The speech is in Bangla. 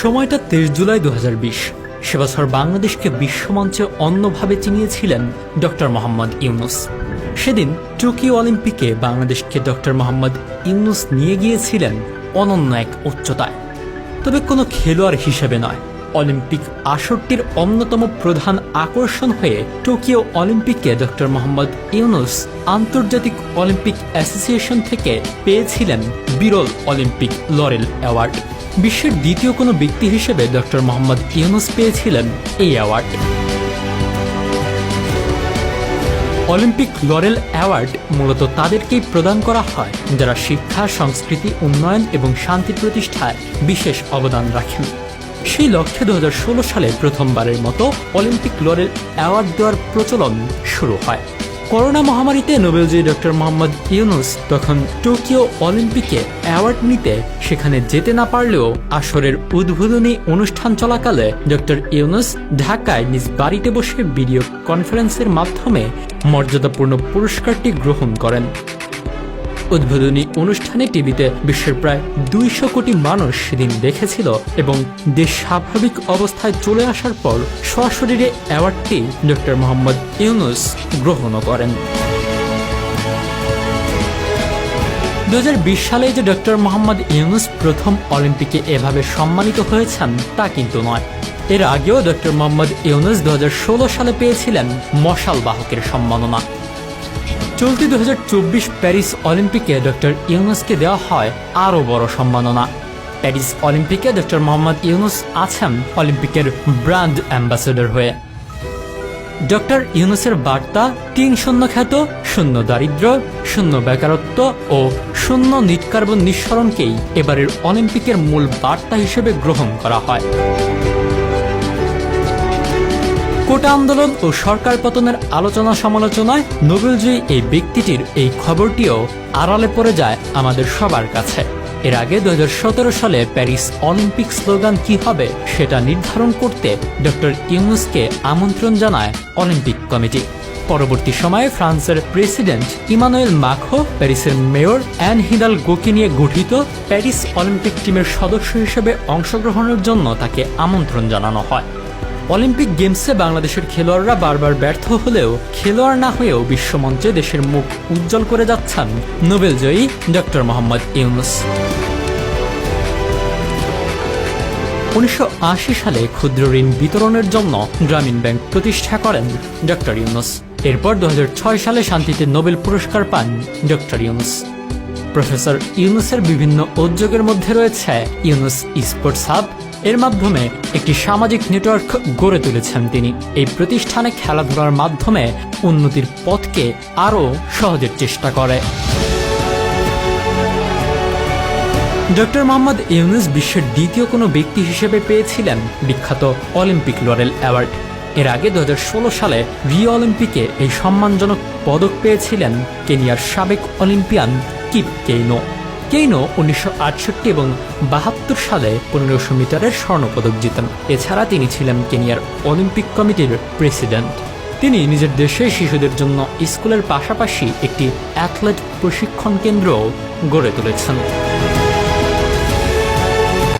সময়টা তেইশ জুলাই দু হাজার বিশ। সে বছর বাংলাদেশকে বিশ্বমঞ্চে অন্যভাবে চিনিয়েছিলেন ডক্টর মোহাম্মদ ইউনুস। সেদিন টোকিও অলিম্পিকে বাংলাদেশকে ডক্টর মোহাম্মদ ইউনুস নিয়ে গিয়েছিলেন অনন্য এক উচ্চতায়। তবে কোনো খেলোয়াড় হিসেবে নয়, অলিম্পিক আসরটির অন্যতম প্রধান আকর্ষণ হয়ে টোকিও অলিম্পিকে ডক্টর মোহাম্মদ ইউনুস আন্তর্জাতিক অলিম্পিক অ্যাসোসিয়েশন থেকে পেয়েছিলেন বিরল অলিম্পিক লরেল অ্যাওয়ার্ড। বিশ্বের দ্বিতীয় কোনো ব্যক্তি হিসেবে ডক্টর মোহাম্মদ ইউনুস পেয়েছিলেন এই অ্যাওয়ার্ড। অলিম্পিক লরেল অ্যাওয়ার্ড মূলত তাদেরকেই প্রদান করা হয়, যারা শিক্ষা, সংস্কৃতি, উন্নয়ন এবং শান্তি প্রতিষ্ঠায় বিশেষ অবদান রাখেন। সেই লক্ষ্যে দু হাজার ষোলো সালে প্রথমবারের মতো অলিম্পিক লরেল অ্যাওয়ার্ড দেওয়ার প্রচলন শুরু হয়। করোনা মহামারীতে নোবেলজয়ী ডক্টর মোহাম্মদ ইউনুস তখন টোকিও অলিম্পিকে অ্যাওয়ার্ড নিতে সেখানে যেতে না পারলেও আসরের উদ্বোধনী অনুষ্ঠান চলাকালে ডক্টর ইউনুস ঢাকায় নিজ বাড়িতে বসে ভিডিও কনফারেন্সের মাধ্যমে মর্যাদাপূর্ণ পুরস্কারটি গ্রহণ করেন। উদ্বোধনী অনুষ্ঠানে টিভিতে বিশ্বের প্রায় দুইশো কোটি মানুষ সেদিন দেখেছিল এবং দেশ স্বাভাবিক অবস্থায় চলে আসার পর সশরীরে অ্যাওয়ার্ডটি ডক্টর মোহাম্মদ ইউনুস গ্রহণও করেন। দু হাজার বিশ সালে যে ডক্টর মোহাম্মদ ইউনুস প্রথম অলিম্পিকে এভাবে সম্মানিত হয়েছেন তা কিন্তু নয়। এর আগেও ডক্টর মোহাম্মদ ইউনুস দু হাজার ষোলো সালে পেয়েছিলেন মশাল বাহকের সম্মাননা। চলতি দু হাজার চব্বিশ প্যারিস অলিম্পিকে ডক্টর ইউনুসকে দেওয়া হয় আরও বড় সম্মাননা। প্যারিস অলিম্পিকে ডক্টর মোহাম্মদ ইউনুস আছেন অলিম্পিকের ব্র্যান্ড অ্যাম্বাসেডর হয়ে। ডক্টর ইউনুসের বার্তা, তিন শূন্য খ্যাত, শূন্য দারিদ্র, শূন্য বেকারত্ব ও শূন্য নিট কার্বন নিঃসরণকেই এবারের অলিম্পিকের মূল বার্তা হিসেবে গ্রহণ করা হয়। কোটা আন্দোলন ও সরকার পতনের আলোচনা সমালোচনায় নোবেলজয়ী এই ব্যক্তিটির এই খবরটিও আড়ালে পড়ে যায় আমাদের সবার কাছে। এর আগে দু হাজার সতেরো সালে প্যারিস অলিম্পিক স্লোগান কি হবে সেটা নির্ধারণ করতে ডক্টর ইউনুসকে আমন্ত্রণ জানায় অলিম্পিক কমিটি। পরবর্তী সময়ে ফ্রান্সের প্রেসিডেন্ট ইমানুয়েল মাখো, প্যারিসের মেয়র অ্যান হিদাল গোকে নিয়ে গঠিত প্যারিস অলিম্পিক টিমের সদস্য হিসেবে অংশগ্রহণের জন্য তাকে আমন্ত্রণ জানানো হয়। অলিম্পিক গেমসে বাংলাদেশের খেলোয়াড়রা বারবার ব্যর্থ হলেও খেলোয়াড় না হয়েও বিশ্বমঞ্চে দেশের মুখ উজ্জ্বল করে যাচ্ছেন নোবেলজয়ী ডক্টর মোহাম্মদ ইউনুস। উনিশশো সালে ক্ষুদ্র ঋণ বিতরণের জন্য গ্রামীণ ব্যাংক প্রতিষ্ঠা করেন ডক্টর ইউনুস। এরপর দু হাজার ছয় সালে শান্তিতে নোবেল পুরস্কার পান ডক্টর ইউনুস। প্রফেসর ইউনুসের বিভিন্ন উদ্যোগের মধ্যে রয়েছে ইউনুস স্পোর্টস হাব এর মাধ্যমে একটি সামাজিক নেটওয়ার্ক গড়ে তুলেছেন তিনি। এই প্রতিষ্ঠানে খেলাধুলার মাধ্যমে উন্নতির পথকে আরও সহজের চেষ্টা করে। ডক্টর মোহাম্মদ ইউনুস বিশ্বের দ্বিতীয় কোনো ব্যক্তি হিসেবে পেয়েছিলেন বিখ্যাত অলিম্পিক লরেল অ্যাওয়ার্ড। এর আগে দু হাজার ষোলো সালে রিও অলিম্পিকে এই সম্মানজনক পদক পেয়েছিলেন কেনিয়ার সাবেক অলিম্পিয়ান কিপ কেইনো। কেইনো উনিশশো আটষট্টি এবং বাহাত্তর সালে পনেরোশো মিটারের স্বর্ণপদক জিতেন। এছাড়া তিনি ছিলেন কেনিয়ার অলিম্পিক কমিটির প্রেসিডেন্ট। তিনি নিজের দেশে শিশুদের জন্য স্কুলের পাশাপাশি একটি অ্যাথলেট প্রশিক্ষণ কেন্দ্রও গড়ে তুলেছেন।